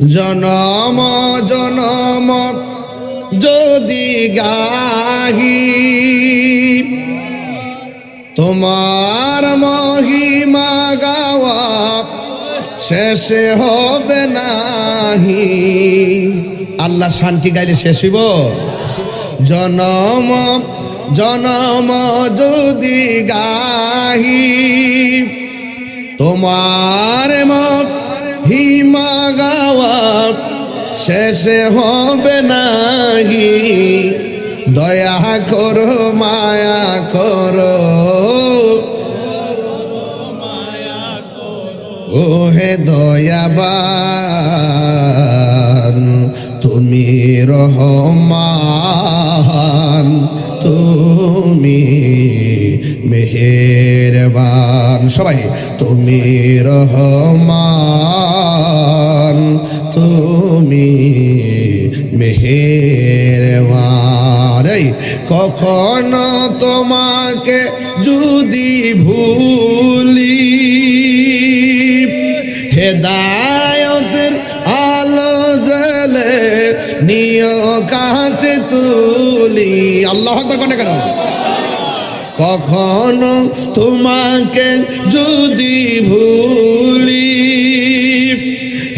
জনম জনম, যদি গাহি। তোমার মহিমা গাওয়া শেষে হবে নাহি। আল্লাহ শান্তি গাইলে শেষ হইব? জনম জনম, যদি গাহি। তোমার হিমা গাওয়া শেষে হবে নাহি। দয়া করো মায়া করো। হে দয়াবান তুমি রহমান তুমি মেহেরবান। সবাই, তুমি রহমান, তুমি মেহেরবান। কখনো তোমাকে যদি ভুলি, হেদায়তের আলো জলে নিয় কাছে তুলি। আল্লাহ কেন? কখনো তোমাকে যদি ভুলি,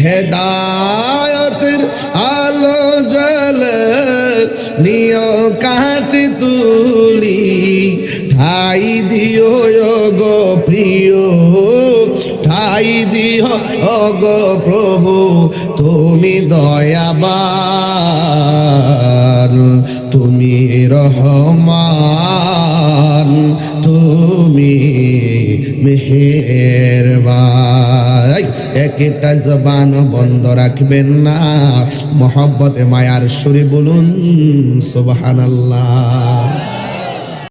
হেদায়তের আলো জলে নিয় কাছে তুলি, ঠাই দিও গো প্রিয়, ঠাই দিও গো প্রভু, তুমি দয়াবান, তুমি রহমান। মেহেরবান একটা জবান বন্ধ রাখবেন না। মোহব্বতে মায়ার সুরে বলুন সুবহানাল্লাহ।